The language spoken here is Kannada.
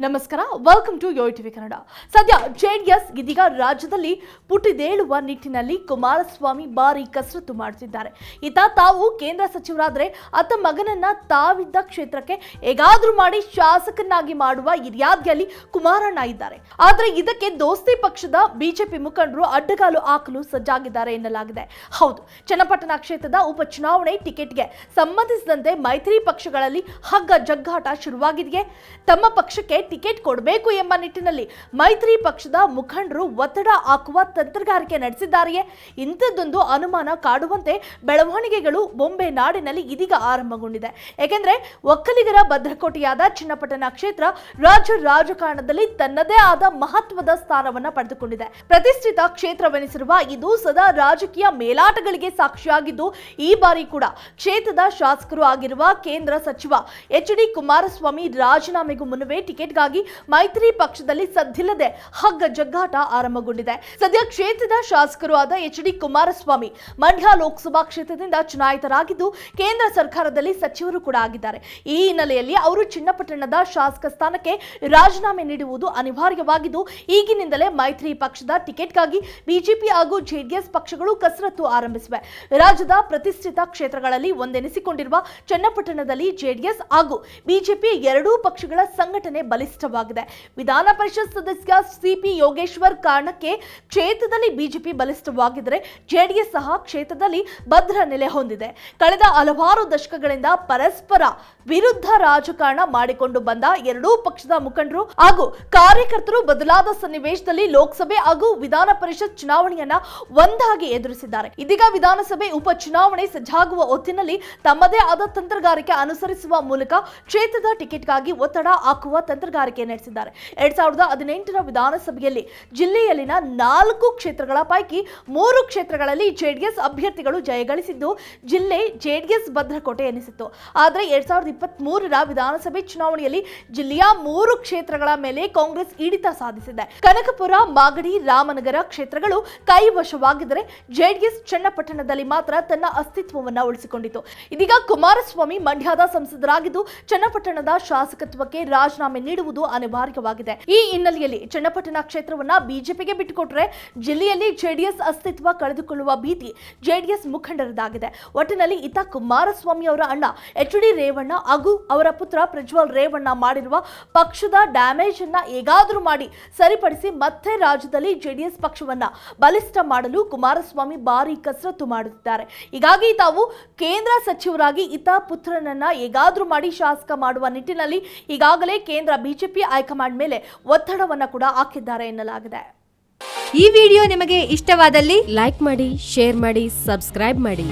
ನಮಸ್ಕಾರ welcome to yo TV Kannada ಸದ್ಯ ಜೆಡಿಎಸ್ ಇದೀಗ ರಾಜ್ಯದಲ್ಲಿ ಪುಟಿದೇಳುವ ನಿಟ್ಟಿನಲ್ಲಿ ಕುಮಾರಸ್ವಾಮಿ ಭಾರಿ ಕಸರತ್ತು ಮಾಡುತ್ತಿದ್ದಾರೆ ಈತ ತಾವು ಕೇಂದ್ರ ಸಚಿವರಾದರೆ ಅತ್ತ ಮಗನನ್ನ ತಾವಿದ್ದ ಕ್ಷೇತ್ರಕ್ಕೆ ಹೇಗಾದ್ರೂ ಮಾಡಿ ಶಾಸಕನಾಗಿ ಮಾಡುವ ಹಿರಿಯಾದ್ಯಲ್ಲಿ ಕುಮಾರಣ್ಣ ಇದ್ದಾರೆ. ಆದರೆ ಇದಕ್ಕೆ ದೋಸ್ತಿ ಪಕ್ಷದ ಬಿಜೆಪಿ ಮುಖಂಡರು ಅಡ್ಡಗಾಲು ಹಾಕಲು ಸಜ್ಜಾಗಿದ್ದಾರೆ ಎನ್ನಲಾಗಿದೆ. ಹೌದು, ಚನ್ನಪಟ್ಟಣ ಕ್ಷೇತ್ರದ ಉಪಚುನಾವಣೆ ಟಿಕೆಟ್ಗೆ ಸಂಬಂಧಿಸಿದಂತೆ ಮೈತ್ರಿ ಪಕ್ಷಗಳಲ್ಲಿ ಹಗ್ಗ ಜಗ್ಗಾಟ ಶುರುವಾಗಿದೆಯೇ? ತಮ್ಮ ಪಕ್ಷಕ್ಕೆ ಟಿಕೆಟ್ ಕೊಡಬೇಕು ಎಂಬ ನಿಟ್ಟಿನಲ್ಲಿ ಮೈತ್ರಿ ಪಕ್ಷದ ಮುಖಂಡರು ಒತ್ತಡ ಹಾಕುವ ತಂತ್ರಗಾರಿಕೆ ನಡೆಸಿದ್ದಾರೆಯೇ? ಇಂಥದ್ದೊಂದು ಅನುಮಾನ ಕಾಡುವಂತೆ ಬೆಳವಣಿಗೆಗಳು ಬೊಂಬೆ ನಾಡಿನಲ್ಲಿ ಇದೀಗ ಆರಂಭಗೊಂಡಿದೆ. ಏಕೆಂದರೆ ಒಕ್ಕಲಿಗರ ಭದ್ರಕೋಟೆಯಾದ ಚಿನ್ನಪಟ್ಟಣ ಕ್ಷೇತ್ರ ರಾಜ್ಯ ರಾಜಕಾರಣದಲ್ಲಿ ತನ್ನದೇ ಆದ ಮಹತ್ವದ ಸ್ಥಾನವನ್ನ ಪಡೆದುಕೊಂಡಿದೆ. ಪ್ರತಿಷ್ಠಿತ ಕ್ಷೇತ್ರವೆನಿಸಿರುವ ಇದು ಸದಾ ರಾಜಕೀಯ ಮೇಲಾಟಗಳಿಗೆ ಸಾಕ್ಷಿಯಾಗಿದ್ದು, ಈ ಬಾರಿ ಕೂಡ ಕ್ಷೇತ್ರದ ಶಾಸಕರು ಆಗಿರುವ ಕೇಂದ್ರ ಸಚಿವ ಎಚ್ ಡಿ ಕುಮಾರಸ್ವಾಮಿ ರಾಜೀನಾಮೆಗೂ ಮುನ್ನವೇ ಟಿಕೆಟ್ಗಾಗಿ ಮೈತ್ರಿ ಪಕ್ಷದಲ್ಲಿ ಸದ್ದಿಲ್ಲದೆ ಹಗ್ಗ ಜಗ್ಗಾಟ ಆರಂಭಗೊಂಡಿದೆ. ಸದ್ಯ ಕ್ಷೇತ್ರದ ಶಾಸಕರು ಆದ ಎಚ್ ಡಿ ಕುಮಾರಸ್ವಾಮಿ ಮಂಡ್ಯ ಲೋಕಸಭಾ ಕ್ಷೇತ್ರದಿಂದ ಚುನಾಯಿತರಾಗಿದ್ದು ಕೇಂದ್ರ ಸರ್ಕಾರದಲ್ಲಿ ಸಚಿವರು ಕೂಡ ಆಗಿದ್ದಾರೆ. ಈ ಹಿನ್ನೆಲೆಯಲ್ಲಿ ಅವರು ಚಿನ್ನಪಟ್ಟಣದ ಶಾಸಕ ಸ್ಥಾನಕ್ಕೆ ರಾಜೀನಾಮೆ ನೀಡುವುದು ಅನಿವಾರ್ಯವಾಗಿದ್ದು, ಈಗಿನಿಂದಲೇ ಮೈತ್ರಿ ಪಕ್ಷದ ಟಿಕೆಟ್ಗಾಗಿ ಬಿಜೆಪಿ ಹಾಗೂ ಜೆಡಿಎಸ್ ಪಕ್ಷಗಳು ಕಸರತ್ತು ಆರಂಭಿಸಿವೆ. ರಾಜ್ಯದ ಪ್ರತಿಷ್ಠಿತ ಕ್ಷೇತ್ರಗಳಲ್ಲಿ ಒಂದೆನಿಸಿಕೊಂಡಿರುವ ಚನ್ನಪಟ್ಟಣದಲ್ಲಿ ಜೆಡಿಎಸ್ ಹಾಗೂ ಬಿಜೆಪಿ ಎರಡೂ ಪಕ್ಷಗಳ ಸಂಘಟನೆ ಬಲಿಷ್ಠವಾಗಿದೆ. ವಿಧಾನ ಪರಿಷತ್ ಸದಸ್ಯ ಸಿಪಿ ಯೋಗೇಶ್ವರ್ ಕಾರಣಕ್ಕೆ ಕ್ಷೇತ್ರದಲ್ಲಿ ಬಿಜೆಪಿ ಬಲಿಷ್ಠವಾಗಿದ್ದರೆ ಜೆಡಿಎಸ್ ಸಹ ಕ್ಷೇತ್ರದಲ್ಲಿ ಭದ್ರ ನೆಲೆ ಹೊಂದಿದೆ. ಕಳೆದ ಹಲವಾರು ದಶಕಗಳಿಂದ ಪರಸ್ಪರ ವಿರುದ್ಧ ರಾಜಕಾರಣ ಮಾಡಿಕೊಂಡು ಬಂದ ಎರಡೂ ಪಕ್ಷದ ಮುಖಂಡರು ಹಾಗೂ ಕಾರ್ಯಕರ್ತರು ಬದಲಾದ ಸನ್ನಿವೇಶದಲ್ಲಿ ಲೋಕಸಭೆ ಹಾಗೂ ವಿಧಾನ ಪರಿಷತ್ ಚುನಾವಣೆಯನ್ನ ಒಂದಾಗಿ ಎದುರಿಸಿದ್ದಾರೆ. ಇದೀಗ ವಿಧಾನಸಭೆ ಉಪಚುನಾವಣೆ ಸಜ್ಜಾಗುವ ಹೊತ್ತಿನಲ್ಲಿ ತಮ್ಮದೇ ಆದ ತಂತ್ರಗಾರಿಕೆ ಅನುಸರಿಸುವ ಮೂಲಕ ಕ್ಷೇತ್ರದ ಟಿಕೆಟ್ಗಾಗಿ ಒತ್ತಡ ಹಾಕುವ ತಂತ್ರಗಾರಿಕೆ ನಡೆಸಿದ್ದಾರೆ. ಎರಡ್ ಸಾವಿರದ ಹದಿನೆಂಟರ ವಿಧಾನಸಭೆಯಲ್ಲಿ ಜಿಲ್ಲೆಯಲ್ಲಿನ ನಾಲ್ಕು ಕ್ಷೇತ್ರಗಳ ಪೈಕಿ ಮೂರು ಕ್ಷೇತ್ರಗಳಲ್ಲಿ ಜೆಡಿಎಸ್ ಅಭ್ಯರ್ಥಿಗಳು ಜಯಗಳಿಸಿದ್ದು, ಜಿಲ್ಲೆ ಜೆಡಿಎಸ್ ಭದ್ರಕೋಟೆ ಎನಿಸಿತ್ತು. ಆದರೆ ಎರಡ್ ಸಾವಿರದ ಇಪ್ಪತ್ತ್ ಮೂರರ ವಿಧಾನಸಭೆ ಚುನಾವಣೆಯಲ್ಲಿ ಜಿಲ್ಲೆಯ ಮೂರು ಕ್ಷೇತ್ರಗಳ ಮೇಲೆ ಕಾಂಗ್ರೆಸ್ ಹಿಡಿತ ಸಾಧಿಸಿದೆ. ಕನಕಪುರ, ಮಾಗಡಿ, ರಾಮನಗರ ಕ್ಷೇತ್ರಗಳು ಕೈವಶವಾಗಿದ್ದರೆ ಜೆಡಿಎಸ್ ಚನ್ನಪಟ್ಟಣದಲ್ಲಿ ಮಾತ್ರ ತನ್ನ ಅಸ್ತಿತ್ವವನ್ನು ಉಳಿಸಿಕೊಂಡಿತು ಇದೀಗ ಕುಮಾರಸ್ವಾಮಿ ಮಂಡ್ಯದ ಸಂಸದರಾಗಿದ್ದು, ಚನ್ನಪಟ್ಟಣದ ಶಾಸಕತ್ವಕ್ಕೆ ರಾಜೀನಾಮೆ ನೀಡುವುದು ಅನಿವಾರ್ಯವಾಗಿದೆ. ಈ ಹಿನ್ನೆಲೆಯಲ್ಲಿ ಚನ್ನಪಟ್ಟಣ ಕ್ಷೇತ್ರವನ್ನ ಬಿಜೆಪಿಗೆ ಬಿಟ್ಟುಕೊಟ್ರೆ ಜಿಲ್ಲೆಯಲ್ಲಿ ಜೆಡಿಎಸ್ ಅಸ್ತಿತ್ವ ಕಳೆದುಕೊಳ್ಳುವ ಭೀತಿ ಜೆಡಿಎಸ್ ಮುಖಂಡರದಾಗಿದೆ. ಒಟ್ಟಿನಲ್ಲಿ ಇತ ಕುಮಾರಸ್ವಾಮಿ ಅವರ ಅಣ್ಣ ಎಚ್ ಡಿ ರೇವಣ್ಣ ಹಾಗೂ ಅವರ ಪುತ್ರ ಪ್ರಜ್ವಲ್ ರೇವಣ್ಣ ಮಾಡಿರುವ ಪಕ್ಷದ ಡ್ಯಾಮೇಜ್ ಅನ್ನ ಹೇಗಾದರೂ ಮಾಡಿ ಸರಿಪಡಿಸಿ ಮತ್ತೆ ರಾಜ್ಯದಲ್ಲಿ ಜೆಡಿಎಸ್ ಪಕ್ಷವನ್ನ ಬಲಿಷ್ಠ ಮಾಡಲು ಕುಮಾರಸ್ವಾಮಿ ಭಾರಿ ಕಸರತ್ತು ಮಾಡುತ್ತಿದ್ದಾರೆ. ಹೀಗಾಗಿ ತಾವು ಕೇಂದ್ರ ಸಚಿವರಾಗಿ ಇತ ಪುತ್ರನನ್ನ ಹೇಗಾದರೂ ಮಾಡಿ ಶಾಸಕ ಮಾಡುವ ನಿಟ್ಟಿನಲ್ಲಿ ಈಗಾಗಲೇ ಕೇಂದ್ರ ಬಿಜೆಪಿ ಹೈಕಮಾಂಡ್ ಮೇಲೆ ಒತ್ತಡವನ್ನ ಕೂಡ ಹಾಕಿದ್ದಾರೆ ಎನ್ನಲಾಗಿದೆ. ಈ ವಿಡಿಯೋ ನಿಮಗೆ ಇಷ್ಟವಾದಲ್ಲಿ ಲೈಕ್ ಮಾಡಿ, ಶೇರ್ ಮಾಡಿ, ಸಬ್ಸ್ಕ್ರೈಬ್ ಮಾಡಿ.